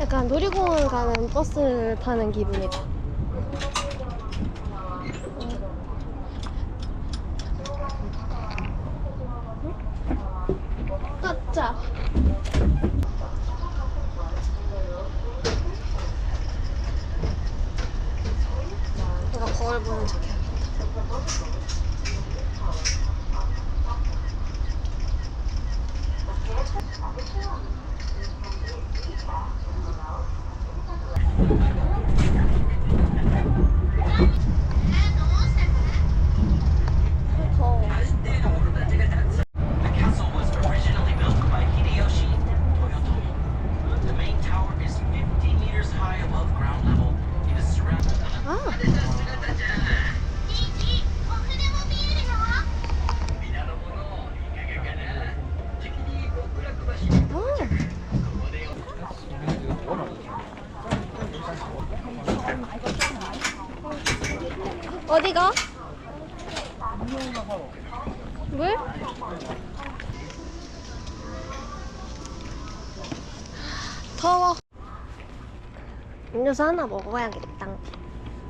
약간 놀이공원 가는 버스 타는 기분이다. 어디가? 물? 더워. 음료수 하나 먹어야겠다.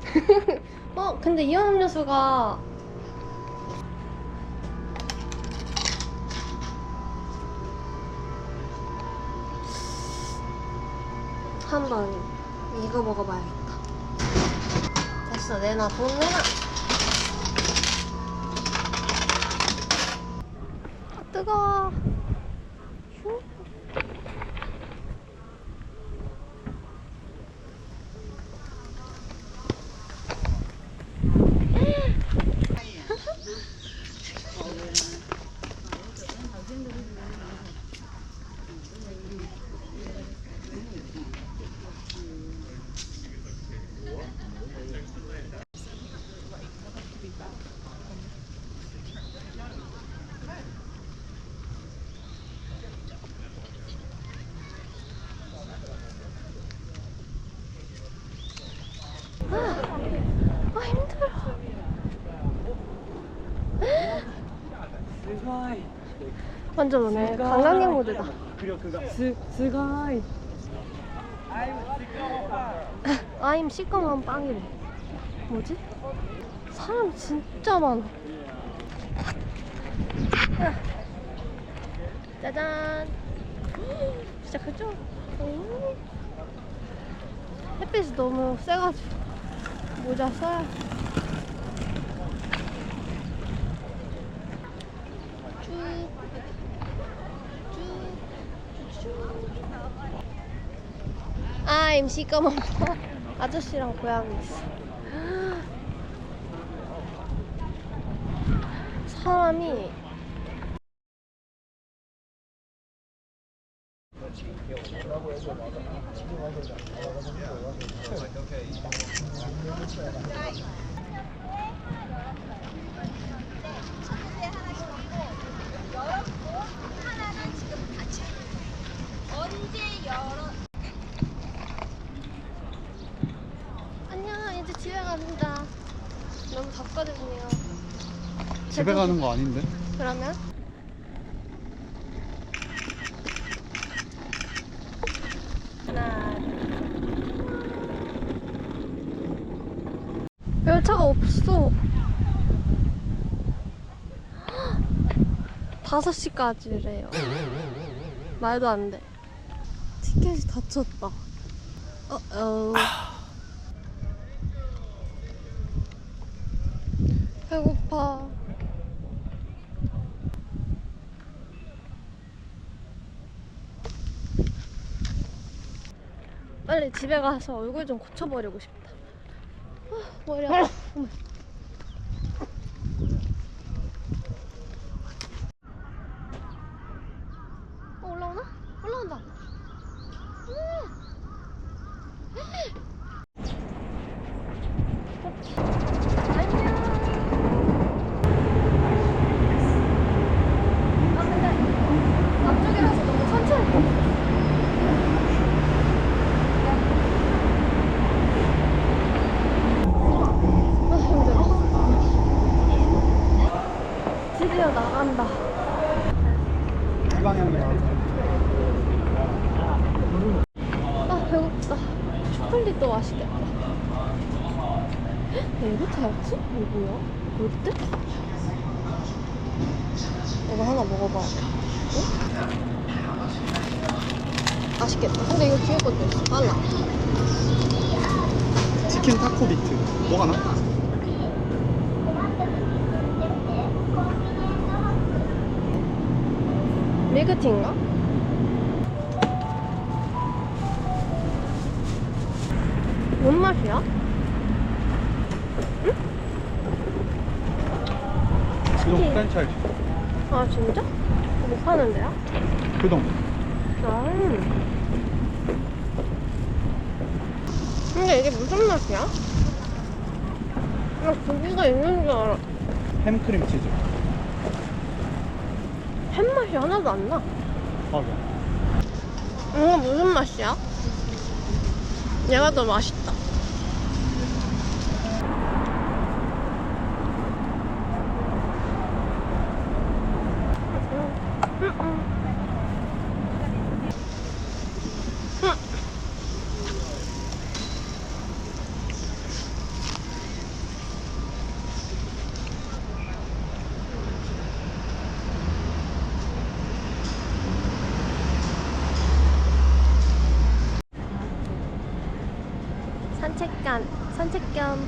어, 근데 이 음료수가 한 번 이거 먹어봐야겠다. 됐어, 내놔, 돈 내놔. 뜨거워. 완전 오늘 관광객 모드다. 스, 스가이 아임 시꺼먼 빵이래. 뭐지? 사람 진짜 많아. 아. 짜잔. 시작하죠? 오. 햇빛이 너무 세가지고 모자 써야 시꺼먼 빵. 아저씨랑 고양이 있어. 사람이 안녕 이제 집에 갑니다. 너무 덥거든요. 집에 가는 거 아닌데? 그러면? 하나 열차가 없어. 다섯 시까지래요. 말도 안 돼. 티켓이 닫혔다. 어, 어. 배고파 빨리 집에 가서 얼굴 좀 고쳐버리고 싶다. 아, 머리 아파. 어, 올라오나? 올라온다. 음. 안녕. 아 근데 앞쪽이라서 너무 천천히. 간다. 이 방향이라. 아 배고프다. 에르타였지? 이거 뭐야? 롯데? 이거 하나 먹어봐. 어? 맛있겠다. 근데 이거 뒤에 것도 있어. 달라. 치킨 타코 비트. 뭐가 나? 밀크티인가? 뭔 맛이야? 그동 치킨. 프랜차이즈. 아 진짜? 못 파는데요? 그동. 아. 근데 이게 무슨 맛이야? 나 고기가 있는 줄 알아. 햄크림 치즈. 햄 맛이 하나도 안 나. 맞아. 이거 무슨 맛이야? 얘가 더 맛있다. 산책 겸 산책 겸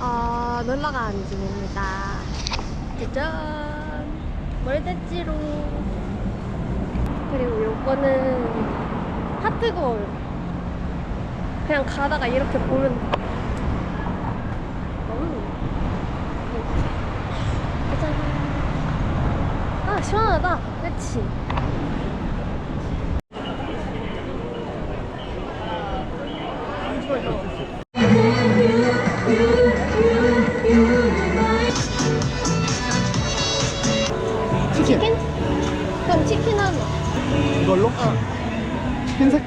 어, 놀러 가는 중입니다. 짜잔! 멀댔지로? 그리고 요거는 하트거울 그냥 가다가 이렇게 보면 너무 짜잔! 아 시원하다! 그치?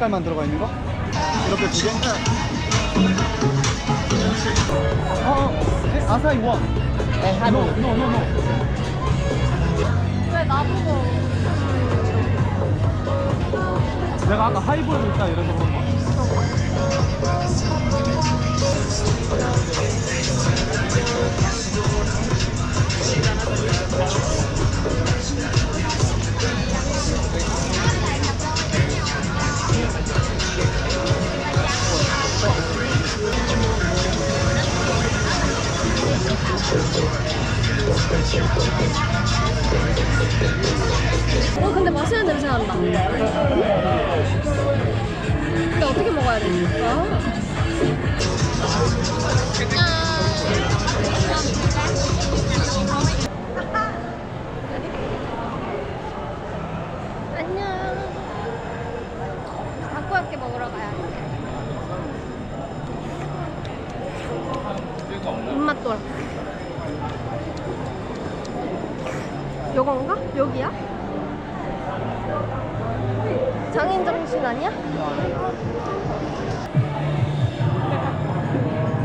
흰 색깔만 들어가 있는 거? 이렇게 두 개? 어, 어. 아사히 원. 네, 노, 노, 노, 노. 왜 나보고 내가 아까 하이볼 있다 이래서 그런 거. 아.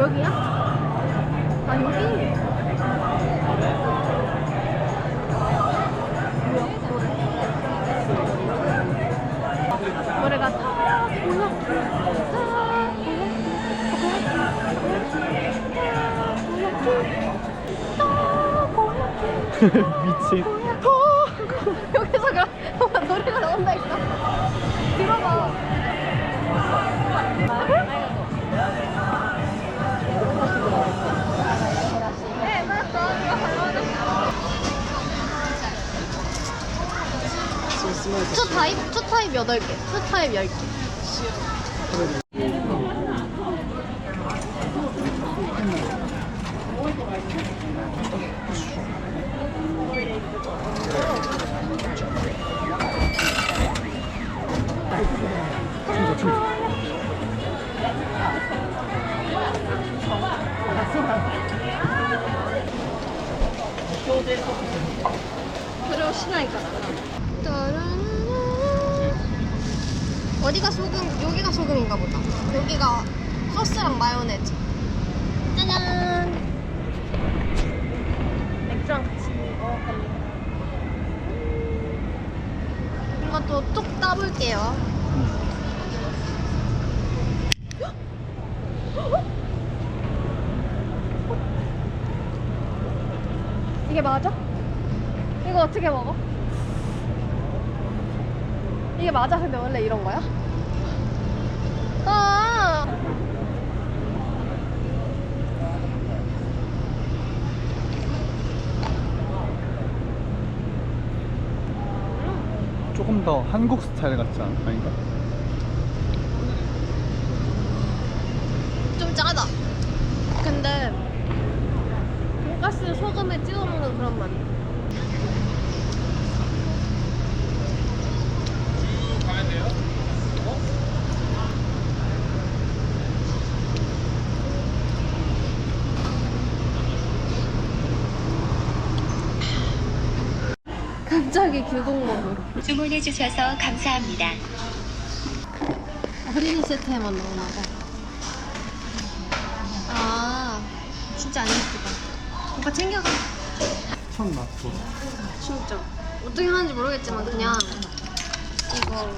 여기야? 아 여기? 미친. 8개. 투 타입 10개. 그리고 신나니까 어디가 소금? 여기가 소금인가 보다. 여기가 소스랑 마요네즈. 짜잔. 맥주랑 같이 먹을 겁니다. 이것도 뚝 따볼게요. 이게 맞아? 이거 어떻게 먹어? 이게 맞아? 근데 원래 이런 거야? 아! 조금 더 한국 스타일 같지 않, 아닌가? 좀 짜다. 근데 돈가스 소금에 찍어 먹는 그런 맛. 규동먹으로 주문해 주셔서 감사합니다. 어린이 세트에만 나오나 봐. 아, 진짜 안 예쁘다. 오빠 챙겨가. 천 맞고. 진짜. 어떻게 하는지 모르겠지만 그냥 이거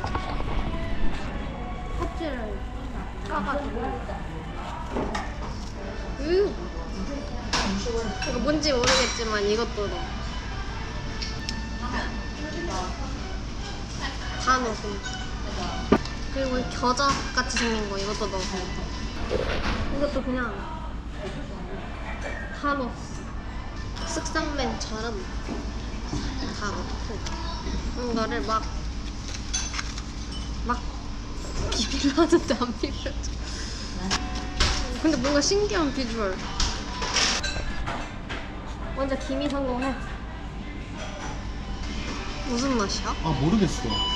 껍질을 까가지고 으 이거 뭔지 모르겠지만 이것도 넣어 다 넣었습니다 그리고 이 겨자 같이 생긴 거 이것도 넣어 이것도 그냥 다 넣었어 쓱상맨처럼 다 넣고 이거를 막, 막 비비를 하는데 안 비벼져. 근데 뭔가 신기한 비주얼. 먼저 김이 성공해. 무슨 맛이야? 아 모르겠어.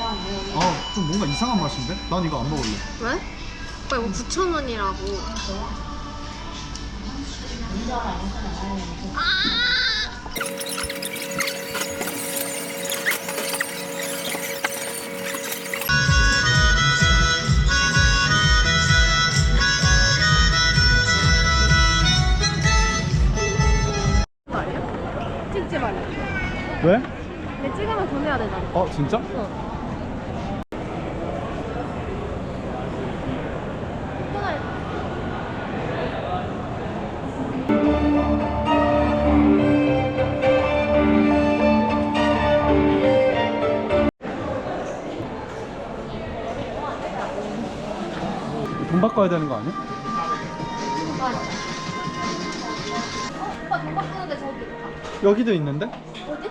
아 좀 뭔가 이상한 맛인데? 난 이거 안 먹을래. 왜? 오빠 이거 9,000원이라고. 아니야? 찍지 말래. 왜? 근데 찍으면 돈 내야 되잖아. 어 진짜? 돈 바꿔야 되는 거 아니야? 오빠 돈 바꾸는데 저기 있다. 여기도 있는데? 어디?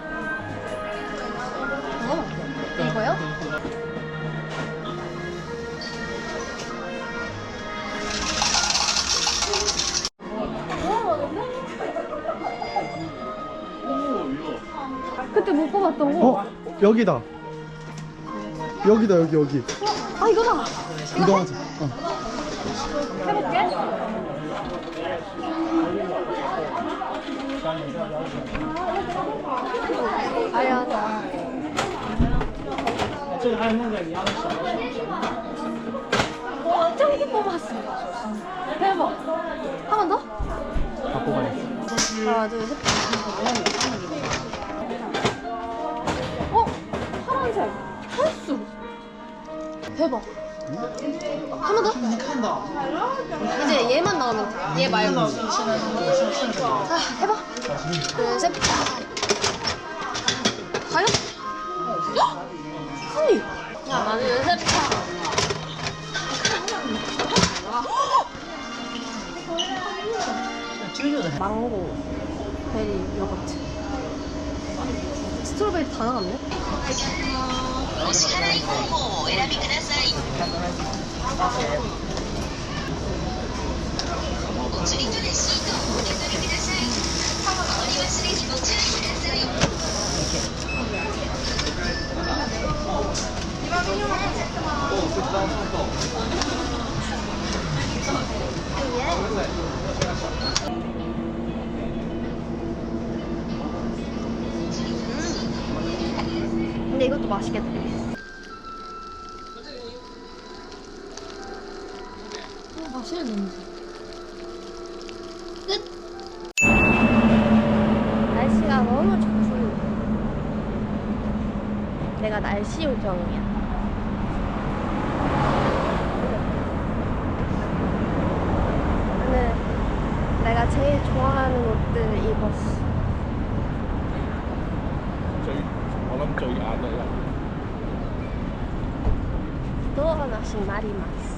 어? 이거요? 그때 못 뽑았던 거. 어 여기다. 여기다 여기 여기. 아 이거다. 이거 하자. 어. 해볼게. 아야. 와, 저기 뽑았어. 대박. 한번 더? 다 뽑아야지. 하나, 둘, 셋. 어? 파란색. 찰수. 대박. 한번 더? 이제 얘만 나오면 돼. 얘 말고. 아, 해봐. 둘, 셋. 과연? 헉! 아니. 하나, 둘, 셋. 망고, 베리, 요거트. 스트로베리 다 나갔네? 근데 이것도 맛있겠네. 오, 어, 맛있는 냄새. 끝! 날씨가 너무 좋고 내가 날씨 요정이야. 最眼力。ドアが閉まります？